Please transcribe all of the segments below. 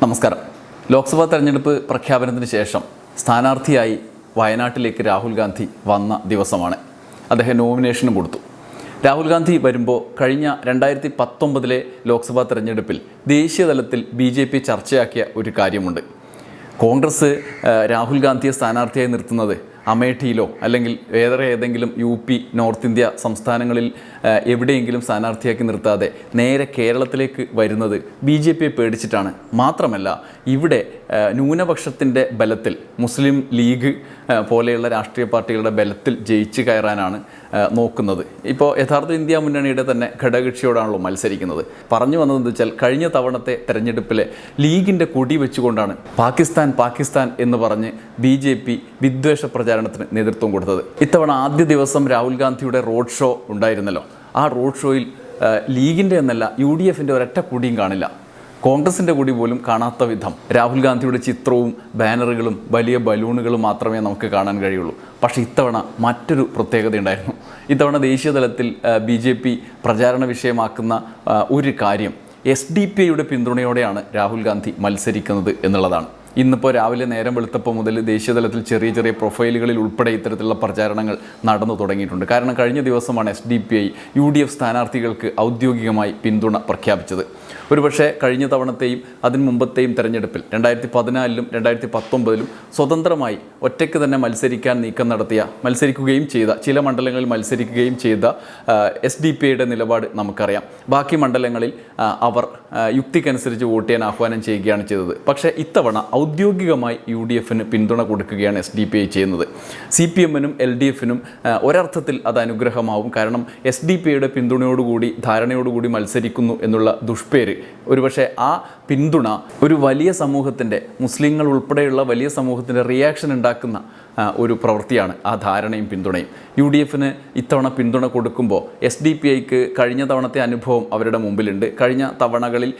നമസ്കാരം. ലോക്സഭാ തെരഞ്ഞെടുപ്പ് പ്രഖ്യാപനത്തിന് ശേഷം സ്ഥാനാർത്ഥിയായി വയനാട്ടിലേക്ക് രാഹുൽ ഗാന്ധി വന്ന ദിവസമാണ്. അദ്ദേഹം നോമിനേഷനും കൊടുത്തു. രാഹുൽ ഗാന്ധി വരുമ്പോൾ കഴിഞ്ഞ രണ്ടായിരത്തി പത്തൊമ്പതിലെ ലോക്സഭാ തെരഞ്ഞെടുപ്പിൽ ദേശീയ തലത്തിൽ ബി ജെ പി ചർച്ചയാക്കിയ ഒരു കാര്യമുണ്ട്. കോൺഗ്രസ് രാഹുൽ ഗാന്ധിയെ സ്ഥാനാർത്ഥിയായി നിർത്തുന്നത് അമേഠിയിലോ അല്ലെങ്കിൽ വേറെ ഏതെങ്കിലും യു പി നോർത്ത് ഇന്ത്യ സംസ്ഥാനങ്ങളിൽ എവിടെയെങ്കിലും സ്ഥാനാർത്ഥിയാക്കി നിർത്താതെ നേരെ കേരളത്തിലേക്ക് വരുന്നത് ബി ജെ പിയെ പേടിച്ചിട്ടാണ്. മാത്രമല്ല ഇവിടെ ന്യൂനപക്ഷത്തിന്റെ ബലത്തിൽ മുസ്ലിം ലീഗ് പോലെയുള്ള രാഷ്ട്രീയ പാർട്ടികളുടെ ബലത്തിൽ ജയിച്ചു കയറാനാണ് നോക്കുന്നത്. ഇപ്പോൾ യഥാർത്ഥ ഇന്ത്യ മുന്നണിയുടെ തന്നെ ഘടകകക്ഷിയോടാണല്ലോ മത്സരിക്കുന്നത്. പറഞ്ഞു വന്നതെന്ന് വെച്ചാൽ കഴിഞ്ഞ തവണത്തെ തെരഞ്ഞെടുപ്പിലെ ലീഗിന്റെ കൊടി വെച്ചുകൊണ്ടാണ് പാകിസ്ഥാൻ പാകിസ്ഥാൻ എന്ന് പറഞ്ഞ് ബി ജെ പി വിദ്വേഷ പ്രചാരണത്തിന് നേതൃത്വം കൊടുത്തത്. ഇത്തവണ ആദ്യ ദിവസം രാഹുൽ ഗാന്ധിയുടെ റോഡ് ഷോ ഉണ്ടായിരുന്നല്ലോ. ആ റോഡ് ഷോയിൽ ലീഗിന്റെ എന്നല്ല യു ഡി എഫിന്റെ ഒരൊറ്റ കൂടിയും കാണില്ല. കോൺഗ്രസിന്റെ കൂടി പോലും കാണാത്ത വിധം രാഹുൽ ഗാന്ധിയുടെ ചിത്രവും ബാനറുകളും വലിയ ബലൂണുകളും മാത്രമേ നമുക്ക് കാണാൻ കഴിയുള്ളൂ. പക്ഷേ ഇത്തവണ മറ്റൊരു പ്രത്യേകതയുണ്ടായിരുന്നു. ഇത്തവണ ദേശീയതലത്തിൽ ബി ജെ പി പ്രചാരണ വിഷയമാക്കുന്ന ഒരു കാര്യം എസ് ഡി പി ഐയുടെ പിന്തുണയോടെയാണ് രാഹുൽ ഗാന്ധി മത്സരിക്കുന്നത് എന്നുള്ളതാണ്. ഇന്നിപ്പോൾ രാവിലെ നേരം വെളുത്തപ്പോൾ മുതൽ ദേശീയതലത്തിൽ ചെറിയ ചെറിയ പ്രൊഫൈലുകളിൽ ഉൾപ്പെടെ ഇത്തരത്തിലുള്ള പ്രചാരണങ്ങൾ നടന്നു തുടങ്ങിയിട്ടുണ്ട്. കാരണം കഴിഞ്ഞ ദിവസമാണ് S D P I U D F സ്ഥാനാർത്ഥികൾക്ക് ഔദ്യോഗികമായി പിന്തുണ പ്രഖ്യാപിച്ചത്. ഒരുപക്ഷെ കഴിഞ്ഞ തവണത്തെയും അതിന് മുമ്പത്തെയും തെരഞ്ഞെടുപ്പിൽ രണ്ടായിരത്തി പതിനാലിലും രണ്ടായിരത്തി പത്തൊമ്പതിലും സ്വതന്ത്രമായി ഒറ്റയ്ക്ക് തന്നെ മത്സരിക്കാൻ നീക്കം നടത്തിയ മത്സരിക്കുകയും ചെയ്ത ചില മണ്ഡലങ്ങളിൽ മത്സരിക്കുകയും ചെയ്ത എസ് ഡി പി ഐയുടെ നിലപാട് നമുക്കറിയാം. ബാക്കി മണ്ഡലങ്ങളിൽ അവർ യുക്തിക്കനുസരിച്ച് വോട്ട് ചെയ്യാൻ ആഹ്വാനം ചെയ്യുകയാണ് ചെയ്തത്. പക്ഷേ ഇത്തവണ ഔദ്യോഗികമായി യു ഡി എഫിന് പിന്തുണ കൊടുക്കുകയാണ് എസ് ഡി പി ഐ ചെയ്യുന്നത്. സി പി എമ്മിനും എൽ ഡി എഫിനും ഒരർത്ഥത്തിൽ അത് അനുഗ്രഹമാവും. കാരണം എസ് ഡി പി ഐയുടെ പിന്തുണയോടുകൂടി ധാരണയോടുകൂടി മത്സരിക്കുന്നു എന്നുള്ള ദുഷ്പേര് ഒരുപക്ഷെ ആ പിന്തുണ ഒരു വലിയ സമൂഹത്തിന്റെ മുസ്ലിങ്ങൾ ഉൾപ്പെടെയുള്ള വലിയ സമൂഹത്തിന്റെ റിയാക്ഷൻ ഉണ്ടാക്കുന്ന ഒരു പ്രവൃത്തിയാണ് ആ ധാരണയും പിന്തുണയും. യു ഡി എഫിന് ഇത്തവണ പിന്തുണ കൊടുക്കുമ്പോൾ എസ് ഡി പി ഐക്ക് കഴിഞ്ഞ തവണത്തെ അനുഭവം അവരുടെ മുമ്പിലുണ്ട്. കഴിഞ്ഞ തവണകളിൽ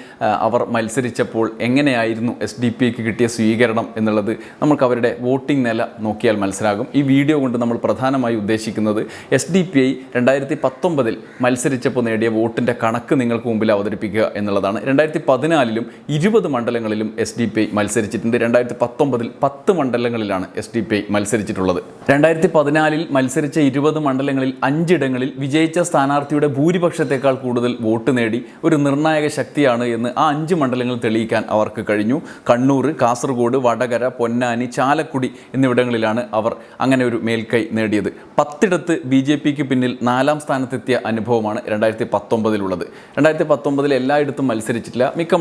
അവർ മത്സരിച്ചപ്പോൾ എങ്ങനെയായിരുന്നു എസ് ഡി പി ഐക്ക് കിട്ടിയ സ്വീകരണം എന്നുള്ളത് നമുക്ക് അവരുടെ വോട്ടിംഗ് നില നോക്കിയാൽ മനസ്സിലാകും. ഈ വീഡിയോ കൊണ്ട് നമ്മൾ പ്രധാനമായി ഉദ്ദേശിക്കുന്നത് എസ് ഡി പി ഐ രണ്ടായിരത്തി പത്തൊമ്പതിൽ മത്സരിച്ചപ്പോൾ നേടിയ വോട്ടിന്റെ കണക്ക് നിങ്ങൾക്ക് മുമ്പിൽ അവതരിപ്പിക്കുക എന്നുള്ളതാണ്. രണ്ടായിരത്തി പതിനാലിലും ഇരുപത് മണ്ഡലങ്ങളിലും എസ് ഡി പി ഐ മത്സരിച്ചിട്ടുണ്ട്. രണ്ടായിരത്തി പത്തൊമ്പതിൽ പത്ത് മണ്ഡലങ്ങളിലാണ് എസ് ഡി പി ഐ മത്സരിച്ചിട്ടുള്ളത്. രണ്ടായിരത്തി പതിനാലിൽ മത്സരിച്ച ഇരുപത് മണ്ഡലങ്ങളിൽ അഞ്ചിടങ്ങളിൽ വിജയിച്ച സ്ഥാനാർത്ഥിയുടെ ഭൂരിപക്ഷത്തേക്കാൾ കൂടുതൽ വോട്ട് നേടി ഒരു നിർണായക ശക്തിയാണ് എന്ന് ആ അഞ്ച് മണ്ഡലങ്ങൾ തെളിയിക്കാൻ അവർക്ക് കഴിഞ്ഞു. കണ്ണൂർ കാസർഗോഡ് വടകര പൊന്നാനി ചാലക്കുടി എന്നിവിടങ്ങളിലാണ് അവർ അങ്ങനെ ഒരു മേൽക്കൈ നേടിയത്. പത്തിടത്ത് ബി ജെ പിക്ക് പിന്നിൽ നാലാം സ്ഥാനത്തെത്തിയ അനുഭവമാണ് രണ്ടായിരത്തി പത്തൊമ്പതിലുള്ളത് രണ്ടായിരത്തി പത്തൊമ്പതിൽ എല്ലായിടത്തും മത്സരിച്ചിട്ടില്ല. മിക്ക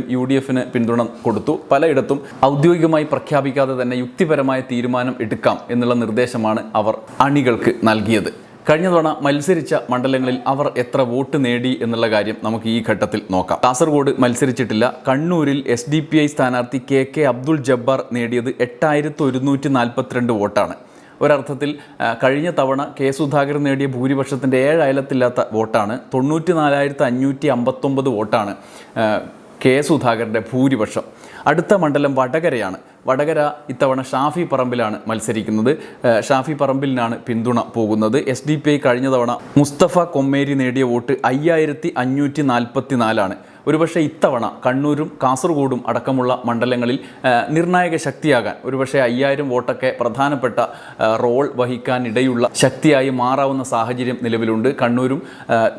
മണ്ഡലങ്ങളിലും യു ഡി എഫിന് പിന്തുണ കൊടുത്തു. പലയിടത്തും ഔദ്യോഗികമായി പ്രഖ്യാപിക്കാതെ തന്നെ യുക്തിപരമായ തീരുമാനം എടുക്കാം എന്നുള്ള നിർദ്ദേശമാണ് അവർ അണികൾക്ക് നൽകിയത്. കഴിഞ്ഞ തവണ മത്സരിച്ച മണ്ഡലങ്ങളിൽ അവർ എത്ര വോട്ട് നേടി എന്നുള്ള കാര്യം നമുക്ക് ഈ ഘട്ടത്തിൽ നോക്കാം. കാസർഗോഡ് മത്സരിച്ചിട്ടില്ല. കണ്ണൂരിൽ എസ് ഡി പി ഐ സ്ഥാനാർത്ഥി കെ കെ അബ്ദുൾ ജബ്ബാർ നേടിയത് എട്ടായിരത്തി ഒരുന്നൂറ്റി നാൽപ്പത്തിരണ്ട് വോട്ടാണ്. ഒരർത്ഥത്തിൽ കഴിഞ്ഞ തവണ കെ സുധാകരൻ നേടിയ ഭൂരിപക്ഷത്തിന്റെ ഏഴ് അയലത്തില്ലാത്ത വോട്ടാണ് തൊണ്ണൂറ്റി നാലായിരത്തി അഞ്ഞൂറ്റി അമ്പത്തൊമ്പത് വോട്ടാണ് കെ സുധാകരന്റെ ഭൂരിപക്ഷം. അടുത്ത മണ്ഡലം വടകരയാണ്. വടകര ഇത്തവണ ഷാഫി പറമ്പിലാണ് മത്സരിക്കുന്നത്. ഷാഫി പറമ്പിലിനാണ് പിന്തുണ പോകുന്നത്. എസ് ഡി പി ഐ കഴിഞ്ഞ തവണ മുസ്തഫ കൊമ്മേരി നേടിയ വോട്ട് അയ്യായിരത്തി അഞ്ഞൂറ്റി നാൽപ്പത്തി നാലാണ് ഒരുപക്ഷെ ഇത്തവണ കണ്ണൂരും കാസർഗോഡും അടക്കമുള്ള മണ്ഡലങ്ങളിൽ നിർണായക ശക്തിയാകാൻ ഒരുപക്ഷെ അയ്യായിരം വോട്ടൊക്കെ പ്രധാനപ്പെട്ട റോൾ വഹിക്കാനിടയുള്ള ശക്തിയായി മാറാവുന്ന സാഹചര്യം നിലവിലുണ്ട്. കണ്ണൂരും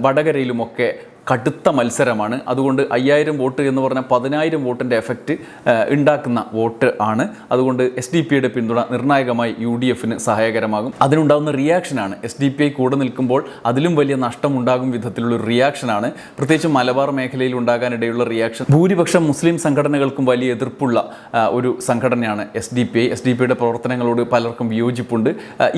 വടകരയിലുമൊക്കെ കടുത്ത മത്സരമാണ്. അതുകൊണ്ട് അയ്യായിരം വോട്ട് എന്ന് പറഞ്ഞാൽ പതിനായിരം വോട്ടിന്റെ എഫക്റ്റ് ഉണ്ടാക്കുന്ന വോട്ട് ആണ്. അതുകൊണ്ട് എസ് ഡി പിയുടെ പിന്തുണ നിർണായകമായി യു ഡി എഫിന് സഹായകരമാകും. അതിനുണ്ടാകുന്ന റിയാക്ഷനാണ് എസ് ഡി പി ഐ കൂടെ നിൽക്കുമ്പോൾ അതിലും വലിയ നഷ്ടമുണ്ടാകും വിധത്തിലുള്ള റിയാക്ഷനാണ് പ്രത്യേകിച്ച് മലബാർ മേഖലയിൽ ഉണ്ടാകാനിടയുള്ള റിയാക്ഷൻ ഭൂരിപക്ഷം മുസ്ലിം സംഘടനകൾക്കും വലിയ എതിർപ്പുള്ള ഒരു സംഘടനയാണ് S D P I. S D പിയുടെ പ്രവർത്തനങ്ങളോട് പലർക്കും വിയോജിപ്പുണ്ട്.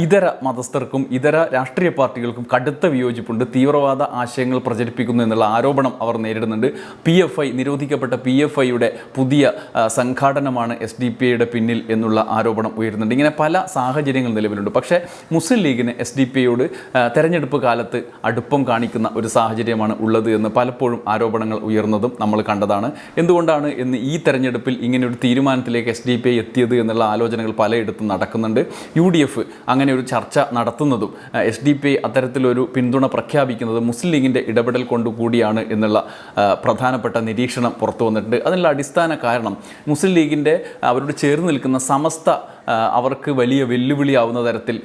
ഇതര മതസ്ഥർക്കും ഇതര രാഷ്ട്രീയ പാർട്ടികൾക്കും കടുത്ത വിയോജിപ്പുണ്ട്. തീവ്രവാദ ആശയങ്ങൾ പ്രചരിപ്പിക്കുന്നു എന്നുള്ള ആരോപണം അവർ നേരിടുന്നുണ്ട്. പി എഫ് ഐ നിരോധിക്കപ്പെട്ട പി എഫ് ഐയുടെ പുതിയ സംഘാടനമാണ് എസ് ഡി പി ഐയുടെ പിന്നിൽ എന്നുള്ള ആരോപണം ഉയരുന്നുണ്ട്. ഇങ്ങനെ പല സാഹചര്യങ്ങൾ നിലവിലുണ്ട്. പക്ഷേ മുസ്ലിം ലീഗിന് എസ് ഡി പി ഐയോട് തെരഞ്ഞെടുപ്പ് കാലത്ത് അടുപ്പം കാണിക്കുന്ന ഒരു സാഹചര്യമാണ് ഉള്ളത് എന്ന് പലപ്പോഴും ആരോപണങ്ങൾ ഉയർന്നതും നമ്മൾ കണ്ടതാണ്. എന്തുകൊണ്ടാണ് എന്ന് ഈ തെരഞ്ഞെടുപ്പിൽ ഇങ്ങനെ ഒരു തീരുമാനത്തിലേക്ക് എസ് ഡി പി ഐ എത്തിയത് എന്നുള്ള ആലോചനകൾ പലയിടത്തും നടക്കുന്നുണ്ട്. യു ഡി എഫ് അങ്ങനെ ഒരു ചർച്ച നടത്തുന്നതും എസ് ഡി പി ഐ അത്തരത്തിലൊരു പിന്തുണ പ്രഖ്യാപിക്കുന്നതും മുസ്ലിം ലീഗിന്റെ ഇടപെടൽ കൊണ്ട് കൂടിയാണ് എന്നുള്ള പ്രധാനപ്പെട്ട നിരീക്ഷണം പുറത്തു വന്നിട്ടുണ്ട്. അതിനുള്ള അടിസ്ഥാന കാരണം മുസ്ലിം ലീഗിന്റെ അവരോട് ചേർന്ന് നിൽക്കുന്ന സമസ്ത അവർക്ക് വലിയ വെല്ലുവിളിയാവുന്ന തരത്തിൽ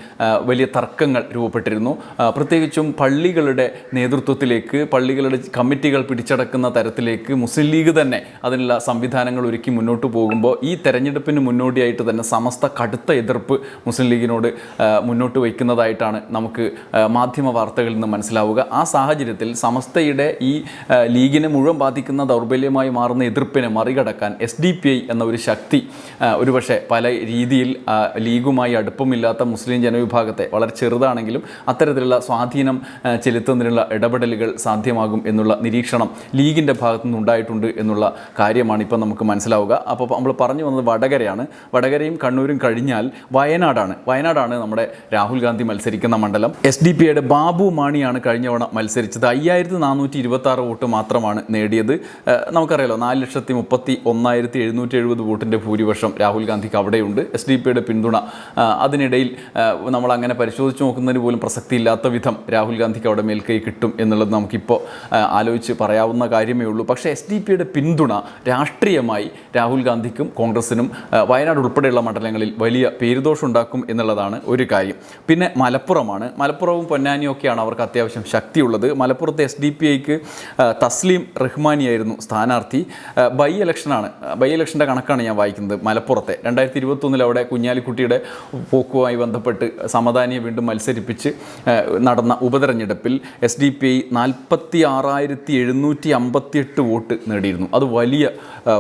വലിയ തർക്കങ്ങൾ രൂപപ്പെട്ടിരുന്നു. പ്രത്യേകിച്ചും പള്ളികളുടെ നേതൃത്വത്തിലേക്ക് പള്ളികളുടെ കമ്മിറ്റികൾ പിടിച്ചടക്കുന്ന തരത്തിലേക്ക് മുസ്ലിം ലീഗ് തന്നെ അതിനുള്ള സംവിധാനങ്ങൾ ഒരുക്കി മുന്നോട്ട് പോകുമ്പോൾ ഈ തെരഞ്ഞെടുപ്പിന് മുന്നോടിയായിട്ട് തന്നെ സമസ്ത കടുത്ത എതിർപ്പ് മുസ്ലിം ലീഗിനോട് മുന്നോട്ട് വയ്ക്കുന്നതായിട്ടാണ് നമുക്ക് മാധ്യമ വാർത്തകളിൽ നിന്ന് മനസ്സിലാവുക. ആ സാഹചര്യത്തിൽ സമസ്തയുടെ ഈ ലീഗിനെ മുഴുവൻ ബാധിക്കുന്ന ദൗർബല്യമായി മാറുന്ന എതിർപ്പിനെ മറികടക്കാൻ എസ് എന്ന ഒരു ശക്തി ഒരുപക്ഷെ പല രീതിയിൽ ലീഗുമായി അടുപ്പമില്ലാത്ത മുസ്ലിം ജനവിഭാഗത്തെ വളരെ ചെറുതാണെങ്കിലും അത്തരത്തിലുള്ള സ്വാധീനം ചെലുത്തുന്നതിനുള്ള ഇടപെടലുകൾ സാധ്യമാകും എന്നുള്ള നിരീക്ഷണം ലീഗിന്റെ ഭാഗത്തു നിന്നുണ്ടായിട്ടുണ്ട് എന്നുള്ള കാര്യമാണ് ഇപ്പം നമുക്ക് മനസ്സിലാവുക. അപ്പോൾ നമ്മൾ പറഞ്ഞു വന്നത് വടകരയാണ്. വടകരയും കണ്ണൂരും കഴിഞ്ഞാൽ വയനാടാണ്. വയനാടാണ് നമ്മുടെ രാഹുൽ ഗാന്ധി മത്സരിക്കുന്ന മണ്ഡലം. എസ് ഡി പി ഐയുടെ ബാബു മാണിയാണ് കഴിഞ്ഞ തവണ മത്സരിച്ചത്. അയ്യായിരത്തി നാനൂറ്റി ഇരുപത്തി ആറ് വോട്ട് മാത്രമാണ് നേടിയത്. നമുക്കറിയാലോ നാല് ലക്ഷത്തി മുപ്പത്തി ഒന്നായിരത്തി എഴുന്നൂറ്റി എഴുപത് വോട്ടിന്റെ ഭൂരിപക്ഷം രാഹുൽ ഗാന്ധിക്ക് അവിടെയുണ്ട്. എസ് ഡി പിയുടെ പിന്തുണ അതിനിടയിൽ നമ്മൾ അങ്ങനെ പരിശോധിച്ച് നോക്കുന്നതിന് പോലും പ്രസക്തിയില്ലാത്ത വിധം രാഹുൽ ഗാന്ധിക്ക് അവിടെ മേൽക്കൈ കിട്ടും എന്നുള്ളത് നമുക്കിപ്പോൾ ആലോചിച്ച് പറയാവുന്ന കാര്യമേ ഉള്ളൂ. പക്ഷേ എസ് ഡി പിയുടെ പിന്തുണ രാഷ്ട്രീയമായി രാഹുൽ ഗാന്ധിക്കും കോൺഗ്രസിനും വയനാട് ഉൾപ്പെടെയുള്ള മണ്ഡലങ്ങളിൽ വലിയ പേരുദോഷം ഉണ്ടാക്കും എന്നുള്ളതാണ് ഒരു കാര്യം. പിന്നെ മലപ്പുറമാണ്. മലപ്പുറവും പൊന്നാനിയും ഒക്കെയാണ് അവർക്ക് അത്യാവശ്യം ശക്തിയുള്ളത്. മലപ്പുറത്തെ എസ് ഡി പി ഐക്ക് തസ്ലീം റഹ്മാനിയായിരുന്നു സ്ഥാനാർത്ഥി. ബൈ ഇലക്ഷനാണ്. ബൈ ഇലക്ഷന്റെ കണക്കാണ് ഞാൻ വായിക്കുന്നത് മലപ്പുറത്തെ. രണ്ടായിരത്തി ഇരുപത്തൊന്നിൽ അവിടെ കുഞ്ഞാലിക്കുട്ടിയുടെ പോക്കുമായി ബന്ധപ്പെട്ട് സമദാനിയെ വീണ്ടും മത്സരിപ്പിച്ച് നടന്ന ഉപതെരഞ്ഞെടുപ്പിൽ എസ് ഡി പി ഐ നാൽപ്പത്തി ആറായിരത്തി എഴുന്നൂറ്റി അമ്പത്തിയെട്ട് വോട്ട് നേടിയിരുന്നു. അത് വലിയ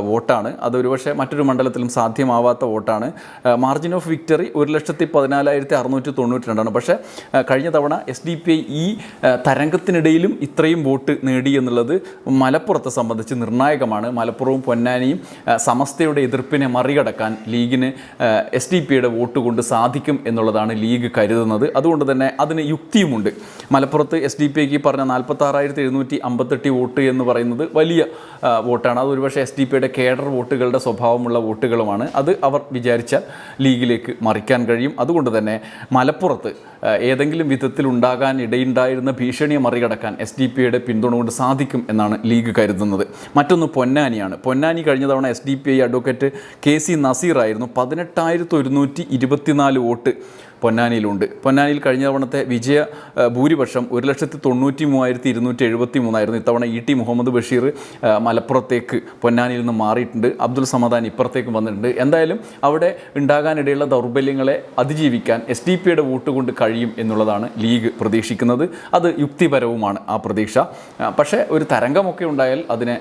വോട്ടാണ്. അത് ഒരുപക്ഷെ മറ്റൊരു മണ്ഡലത്തിലും സാധ്യമാവാത്ത വോട്ടാണ്. മാർജിൻ ഓഫ് വിക്ടറി ഒരു ലക്ഷത്തി പതിനാലായിരത്തി അറുന്നൂറ്റി തൊണ്ണൂറ്റി രണ്ടാണ് പക്ഷേ കഴിഞ്ഞ തവണ എസ് ഡി പി ഐ ഈ തരംഗത്തിനിടയിലും ഇത്രയും വോട്ട് നേടി എന്നുള്ളത് മലപ്പുറത്തെ സംബന്ധിച്ച് നിർണായകമാണ്. മലപ്പുറവും പൊന്നാനിയും സമസ്തയുടെ എതിർപ്പിനെ മറികടക്കാൻ ലീഗിന് എസ് ഡി പിയുടെ വോട്ട് കൊണ്ട് സാധിക്കും എന്നുള്ളതാണ് ലീഗ് കരുതുന്നത്. അതുകൊണ്ട് തന്നെ അതിന് യുക്തിയുമുണ്ട്. മലപ്പുറത്ത് എസ് ഡി പിക്ക് പറഞ്ഞ നാൽപ്പത്താറായിരത്തി എഴുന്നൂറ്റി അമ്പത്തെട്ട് വോട്ട് എന്ന് പറയുന്നത് വലിയ വോട്ടാണ്. അത് ഒരുപക്ഷെ എസ് ഡി പിയുടെ കേഡർ വോട്ടുകളുടെ സ്വഭാവമുള്ള വോട്ടുകളുമാണ്. അത് അവർ വിചാരിച്ചാൽ ലീഗിലേക്ക് മറിക്കാൻ കഴിയും. അതുകൊണ്ട് തന്നെ മലപ്പുറത്ത് ഏതെങ്കിലും വിധത്തിൽ ഉണ്ടാകാൻ ഇടയുണ്ടായിരുന്ന ഭീഷണിയെ മറികടക്കാൻ എസ് ഡി പിയുടെ പിന്തുണ കൊണ്ട് സാധിക്കും എന്നാണ് ലീഗ് കരുതുന്നത്. മറ്റൊന്ന് പൊന്നാനിയാണ്. പൊന്നാനി കഴിഞ്ഞ തവണ S D P I advocate K C നസീറായിരുന്നു പതിനെട്ടായിരത്തി ഒരുന്നൂറ്റി ഇരുപത്തിനാല് വോട്ട്. പൊന്നാനിയിലുണ്ട്. പൊന്നാനിയിൽ കഴിഞ്ഞ തവണത്തെ വിജയ ഭൂരിപക്ഷം ഒരു ലക്ഷത്തി തൊണ്ണൂറ്റി മൂവായിരത്തി ഇരുന്നൂറ്റി എഴുപത്തി മൂന്നായിരുന്നു ഇത്തവണ ഇ ടി മുഹമ്മദ് ബഷീർ മലപ്പുറത്തേക്ക് പൊന്നാനിയിൽ നിന്ന് മാറിയിട്ടുണ്ട്. അബ്ദുൽ സമദാൻ ഇപ്പുറത്തേക്ക് വന്നിട്ടുണ്ട്. എന്തായാലും അവിടെ ഉണ്ടാകാനിടയുള്ള ദൗർബല്യങ്ങളെ അതിജീവിക്കാൻ എസ് ഡി പിയുടെ വോട്ട് കൊണ്ട് കഴിയും എന്നുള്ളതാണ് ലീഗ് പ്രതീക്ഷിക്കുന്നത്. അത് യുക്തിപരവുമാണ് ആ പ്രതീക്ഷ. പക്ഷേ ഒരു തരംഗമൊക്കെ ഉണ്ടായാൽ അതിനെ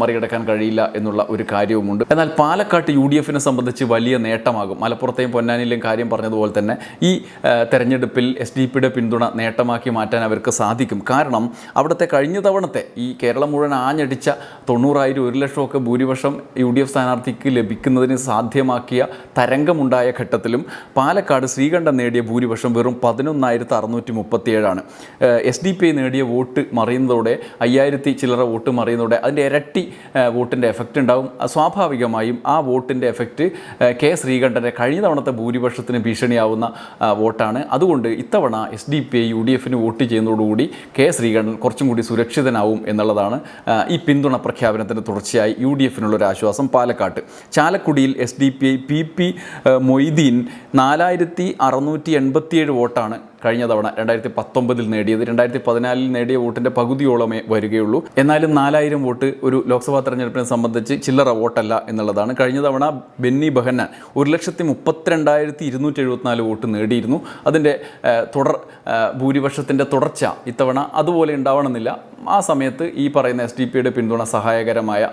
മറികടക്കാൻ കഴിയില്ല എന്നുള്ള ഒരു കാര്യവുമുണ്ട്. എന്നാൽ പാലക്കാട്ട് യു ഡി എഫിനെ സംബന്ധിച്ച് വലിയ നേട്ടമാകും. മലപ്പുറത്തെയും പൊന്നാനിയിലെയും കാര്യം പറഞ്ഞതുപോലെ തന്നെ ഈ തെരഞ്ഞെടുപ്പിൽ എസ് ഡി പിയുടെ പിന്തുണ നേട്ടമാക്കി മാറ്റാൻ അവർക്ക് സാധിക്കും. കാരണം അവിടുത്തെ കഴിഞ്ഞ തവണത്തെ ഈ കേരളം മുഴുവൻ ആഞ്ഞടിച്ച തൊണ്ണൂറായിരം ഒരു ലക്ഷമൊക്കെ ഭൂരിപക്ഷം യു ഡി എഫ് സ്ഥാനാർത്ഥിക്ക് ലഭിക്കുന്നതിന് സാധ്യമാക്കിയ തരംഗമുണ്ടായ ഘട്ടത്തിലും പാലക്കാട് ശ്രീകണ്ഠം നേടിയ ഭൂരിപക്ഷം വെറും പതിനൊന്നായിരത്തി അറുന്നൂറ്റി മുപ്പത്തിയേഴാണ് എസ് ഡി പി നേടിയ വോട്ട് മറിയുന്നതോടെ അയ്യായിരത്തി ചില്ലറ വോട്ട് മറിയുന്നതോടെ അതിന്റെ ഇരട്ടി വോട്ടിന്റെ എഫക്റ്റ് ഉണ്ടാവും. സ്വാഭാവികമായും ആ വോട്ടിന്റെ എഫക്റ്റ് കെ ശ്രീകണ്ഠന്റെ കഴിഞ്ഞ തവണത്തെ ഭൂരിപക്ഷത്തിന് ഭീഷണിയാവുന്ന വോട്ടാണ്. അതുകൊണ്ട് ഇത്തവണ S D P I U D എഫിന് വോട്ട് ചെയ്യുന്നതോടുകൂടി കെ ശ്രീകണ്ഠൻ കുറച്ചും കൂടി സുരക്ഷിതനാവും എന്നുള്ളതാണ് ഈ പിന്തുണ പ്രഖ്യാപനത്തിന് തുടർച്ചയായി യു ഡി എഫിനുള്ളൊരു ആശ്വാസം പാലക്കാട്ട്. ചാലക്കുടിയിൽ S D P I P P Moideen നാലായിരത്തി അറുന്നൂറ്റി എൺപത്തിയേഴ് വോട്ടാണ് കഴിഞ്ഞ തവണ രണ്ടായിരത്തി പത്തൊമ്പതിൽ നേടിയത്. രണ്ടായിരത്തി പതിനാലിൽ നേടിയ വോട്ടിന്റെ പകുതിയോളമേ വരികയുള്ളൂ. എന്നാലും നാലായിരം വോട്ട് ഒരു ലോക്സഭാ തെരഞ്ഞെടുപ്പിനെ സംബന്ധിച്ച് ചില്ലറ വോട്ടല്ല എന്നുള്ളതാണ്. കഴിഞ്ഞ തവണ ബെന്നി ബഹന്നാൻ ഒരു ലക്ഷത്തി മുപ്പത്തിരണ്ടായിരത്തി ഇരുന്നൂറ്റി എഴുപത്തിനാല് വോട്ട് നേടിയിരുന്നു. അതിന്റെ തുടർ ഭൂരിപക്ഷത്തിന്റെ തുടർച്ച ഇത്തവണ അതുപോലെ ഉണ്ടാവണമെന്നില്ല. ആ സമയത്ത് ഈ പറയുന്ന എസ് ഡി പിയുടെ പിന്തുണ സഹായകരമായ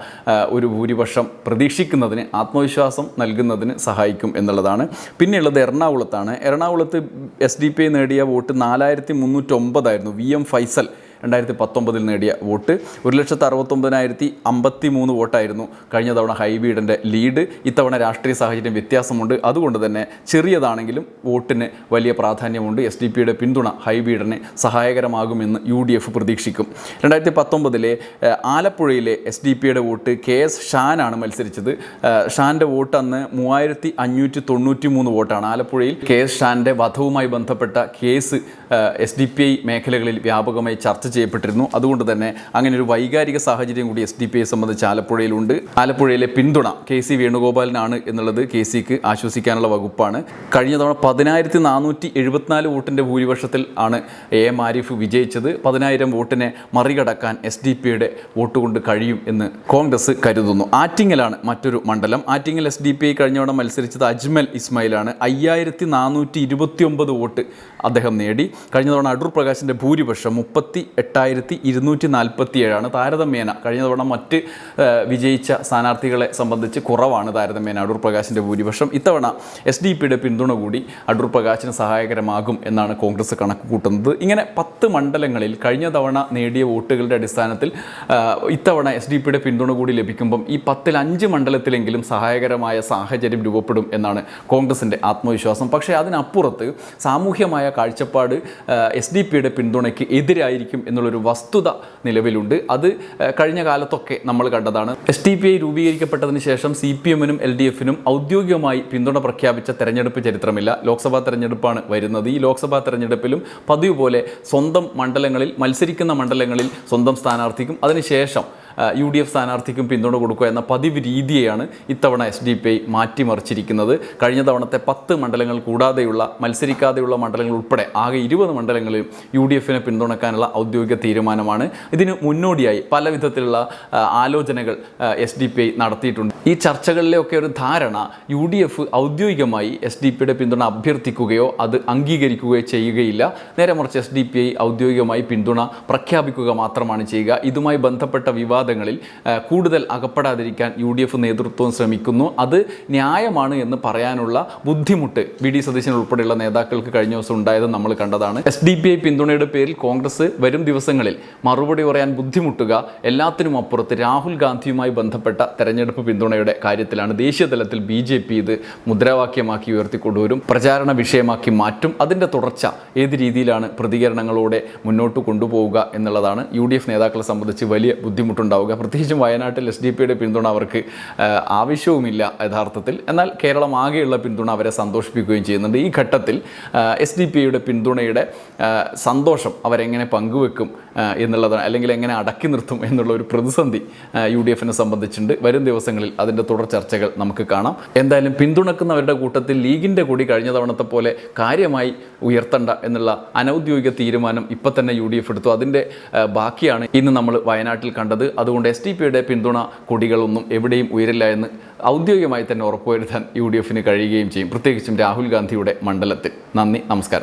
ഒരു ഭൂരിപക്ഷം പ്രതീക്ഷിക്കുന്നതിന് ആത്മവിശ്വാസം നൽകുന്നതിന് സഹായിക്കും എന്നുള്ളതാണ്. പിന്നെയുള്ളത് എറണാകുളത്താണ്. എറണാകുളത്ത് എസ് ഡി പി നേടിയ വോട്ട് നാലായിരത്തി മുന്നൂറ്റൊമ്പതായിരുന്നു. വി എം ഫൈസൽ രണ്ടായിരത്തി പത്തൊമ്പതിൽ നേടിയ വോട്ട്. ഒരു ലക്ഷത്തി അറുപത്തൊമ്പതിനായിരത്തി അമ്പത്തി മൂന്ന് വോട്ടായിരുന്നു കഴിഞ്ഞ തവണ ഹൈബീഡിന്റെ ലീഡ്. ഇത്തവണ രാഷ്ട്രീയ സാഹചര്യം വ്യത്യാസമുണ്ട്. അതുകൊണ്ട് തന്നെ ചെറിയതാണെങ്കിലും വോട്ടിന് വലിയ പ്രാധാന്യമുണ്ട്. എസ് ഡി പിയുടെ പിന്തുണ ഹൈബീഡിന് സഹായകരമാകുമെന്ന് യു ഡി എഫ് പ്രതീക്ഷിക്കും. രണ്ടായിരത്തി പത്തൊമ്പതിലെ ആലപ്പുഴയിലെ എസ് ഡി പിയുടെ വോട്ട് കെ എസ് ഷാനാണ് മത്സരിച്ചത്. ഷാന്റെ വോട്ട് അന്ന് മൂവായിരത്തി അഞ്ഞൂറ്റി തൊണ്ണൂറ്റി മൂന്ന് വോട്ടാണ്. ആലപ്പുഴയിൽ കെ എസ് ഷാന്റെ വധവുമായി ബന്ധപ്പെട്ട case S D P I മേഖലകളിൽ വ്യാപകമായി ചർച്ച ചെയ്യപ്പെട്ടിരുന്നു. അതുകൊണ്ട് തന്നെ അങ്ങനെ ഒരു വൈകാരിക സാഹചര്യം കൂടി എസ് ഡി പി ഐ സംബന്ധിച്ച് ആലപ്പുഴയിലുണ്ട്. ആലപ്പുഴയിലെ പിന്തുണ കെ സി വേണുഗോപാലിനാണ് എന്നുള്ളത് കെ സിക്ക് ആശ്വസിക്കാനുള്ള വകുപ്പാണ്. കഴിഞ്ഞ തവണ പതിനായിരത്തി നാനൂറ്റി എഴുപത്തിനാല് വോട്ടിന്റെ ഭൂരിപക്ഷത്തിൽ ആണ് എ എം ആരിഫ് വിജയിച്ചത്. പതിനായിരം വോട്ടിനെ മറികടക്കാൻ എസ് ഡി പിയുടെ വോട്ട് കൊണ്ട് കഴിയും എന്ന് കോൺഗ്രസ് കരുതുന്നു. ആറ്റിങ്ങലാണ് മറ്റൊരു മണ്ഡലം. Attingal S D P I കഴിഞ്ഞ തവണ മത്സരിച്ചത് അജ്മൽ ഇസ്മായിലാണ്. അയ്യായിരത്തി നാനൂറ്റി ഇരുപത്തി ഒമ്പത് വോട്ട് അദ്ദേഹം നേടി. കഴിഞ്ഞ തവണ അടൂർ പ്രകാശിന്റെ ഭൂരിപക്ഷം മുപ്പത്തി എട്ടായിരത്തി ഇരുന്നൂറ്റി നാൽപ്പത്തി ഏഴാണ് താരതമ്യേന. കഴിഞ്ഞ തവണ മറ്റ് വിജയിച്ച സ്ഥാനാർത്ഥികളെ സംബന്ധിച്ച് കുറവാണ് താരതമ്യേന അടൂർ പ്രകാശിന്റെ ഭൂരിപക്ഷം. ഇത്തവണ എസ് ഡി പിയുടെ പിന്തുണ കൂടി അടൂർ പ്രകാശിന് സഹായകരമാകും എന്നാണ് കോൺഗ്രസ് കണക്ക് കൂട്ടുന്നത് ഇങ്ങനെ പത്ത് മണ്ഡലങ്ങളിൽ കഴിഞ്ഞ തവണ നേടിയ വോട്ടുകളുടെ അടിസ്ഥാനത്തിൽ ഇത്തവണ എസ് ഡി പിയുടെ പിന്തുണ കൂടി ലഭിക്കുമ്പം ഈ പത്തിൽ അഞ്ച് മണ്ഡലത്തിലെങ്കിലും സഹായകരമായ സാഹചര്യം രൂപപ്പെടും എന്നാണ് കോൺഗ്രസിന്റെ ആത്മവിശ്വാസം. പക്ഷേ അതിനപ്പുറത്ത് സാമൂഹ്യമായ കാഴ്ചപ്പാട് എസ് ഡി പിയുടെ പിന്തുണയ്ക്ക് എതിരായിരിക്കും എന്നുള്ളൊരു വസ്തുത നിലവിലുണ്ട്. അത് കഴിഞ്ഞ കാലത്തൊക്കെ നമ്മൾ കണ്ടതാണ്. എസ് ഡി പി ഐ രൂപീകരിക്കപ്പെട്ടതിന് ശേഷം സി പി എമ്മിനും എൽ ഡി എഫിനും ഔദ്യോഗികമായി പിന്തുണ പ്രഖ്യാപിച്ച തെരഞ്ഞെടുപ്പ് ചരിത്രമില്ല. ലോക്സഭാ തെരഞ്ഞെടുപ്പാണ് വരുന്നത്. ഈ ലോക്സഭാ തെരഞ്ഞെടുപ്പിലും പതിവ് പോലെ സ്വന്തം മണ്ഡലങ്ങളിൽ മത്സരിക്കുന്ന മണ്ഡലങ്ങളിൽ സ്വന്തം സ്ഥാനാർത്ഥിക്കും. അതിനുശേഷം യു ഡി എഫ് സ്ഥാനാർത്ഥിക്കും പിന്തുണ കൊടുക്കുക എന്ന പതിവ് രീതിയെയാണ് ഇത്തവണ എസ് ഡി പി ഐ മാറ്റിമറിച്ചിരിക്കുന്നത്. കഴിഞ്ഞ തവണത്തെ പത്ത് മണ്ഡലങ്ങൾ കൂടാതെയുള്ള മത്സരിക്കാതെയുള്ള മണ്ഡലങ്ങൾ ഉൾപ്പെടെ ആകെ ഇരുപത് മണ്ഡലങ്ങളിൽ യു ഡി എഫിനെ പിന്തുണക്കാനുള്ള ഔദ്യോഗിക തീരുമാനമാണ്. ഇതിന് മുന്നോടിയായി പല വിധത്തിലുള്ള ആലോചനകൾ എസ് ഡി പി ഐ നടത്തിയിട്ടുണ്ട്. ഈ ചർച്ചകളിലെയൊക്കെ ഒരു ധാരണ യു ഡി എഫ് ഔദ്യോഗികമായി എസ് ഡി പിയുടെ പിന്തുണ അഭ്യർത്ഥിക്കുകയോ അത് അംഗീകരിക്കുകയോ ചെയ്യുകയില്ല. നേരെ മറിച്ച് എസ് ഡി പി ഐ ഔദ്യോഗികമായി പിന്തുണ പ്രഖ്യാപിക്കുക മാത്രമാണ് ചെയ്യുക. ഇതുമായി ബന്ധപ്പെട്ട വിവാദങ്ങളിൽ ആ, കൂടുതൽ അകപ്പെടാതിരിക്കാൻ യു ഡി എഫ് നേതൃത്വം ശ്രമിക്കുന്നു. അത് ന്യായമാണ് എന്ന് പറയാനുള്ള ബുദ്ധിമുട്ട് വി ഡി സതീശൻ ഉൾപ്പെടെയുള്ള നേതാക്കൾക്ക് കഴിഞ്ഞ ദിവസം ഉണ്ടായത് നമ്മൾ കണ്ടതാണ്. എസ് ഡി പി ഐ പിന്തുണയുടെ പേരിൽ കോൺഗ്രസ് വരും ദിവസങ്ങളിൽ മറുപടി പറയാൻ ബുദ്ധിമുട്ടുക എല്ലാത്തിനും അപ്പുറത്ത് രാഹുൽ ഗാന്ധിയുമായി ബന്ധപ്പെട്ട തെരഞ്ഞെടുപ്പ് പിന്തുണയുടെ കാര്യത്തിലാണ് ദേശീയ തലത്തിൽ ബി ജെ പി ഇത് മുദ്രാവാക്യമാക്കി ഉയർത്തിക്കൊണ്ടുവരും പ്രചാരണ വിഷയമാക്കി മാറ്റും അതിന്റെ തുടർച്ച ഏത് രീതിയിലാണ് പ്രതികരണങ്ങളോടെ മുന്നോട്ട് കൊണ്ടുപോവുക എന്നുള്ളതാണ് യു ഡി എഫ് നേതാക്കളെ സംബന്ധിച്ച് വലിയ ബുദ്ധിമുട്ടുണ്ടാവുക പ്രത്യേകിച്ചും വയനാട്ടിൽ എസ് ഡി പിയുടെ പിന്തുണ അവർക്ക് ആവശ്യവുമില്ല യഥാർത്ഥത്തിൽ. എന്നാൽ കേരളം ആകെയുള്ള പിന്തുണ അവരെ സന്തോഷിപ്പിക്കുകയും ചെയ്യുന്നുണ്ട്. ഈ ഘട്ടത്തിൽ എസ് ഡി പിയുടെ പിന്തുണയുടെ സന്തോഷം അവരെങ്ങനെ പങ്കുവെക്കും എന്നുള്ളതാണ് അല്ലെങ്കിൽ എങ്ങനെ അടക്കി നിർത്തും എന്നുള്ള ഒരു പ്രതിസന്ധി യു ഡി എഫിനെ സംബന്ധിച്ചിട്ടുണ്ട്. വരും ദിവസങ്ങളിൽ അതിന്റെ തുടർ ചർച്ചകൾ നമുക്ക് കാണാം. എന്തായാലും പിന്തുണക്കുന്നവരുടെ കൂട്ടത്തിൽ ലീഗിന്റെ കൂടി കഴിഞ്ഞ തവണത്തെ പോലെ കാര്യമായി ഉയർത്തണ്ട എന്നുള്ള അനൗദ്യോഗിക തീരുമാനം ഇപ്പം തന്നെ യു ഡി എഫ് എടുത്തു. അതിന്റെ ബാക്കിയാണ് ഇന്ന് നമ്മൾ വയനാട്ടിൽ കണ്ടത്. അതുകൊണ്ട് എസ് ടി പിയുടെ പിന്തുണ കൊടികളൊന്നും എവിടെയും ഉയരില്ല എന്ന് ഔദ്യോഗികമായി തന്നെ ഉറപ്പുവരുത്താൻ യു ഡി എഫിന് കഴിയുകയും ചെയ്യും. പ്രത്യേകിച്ചും രാഹുൽ ഗാന്ധിയുടെ മണ്ഡലത്തിൽ. നന്ദി നമസ്കാരം.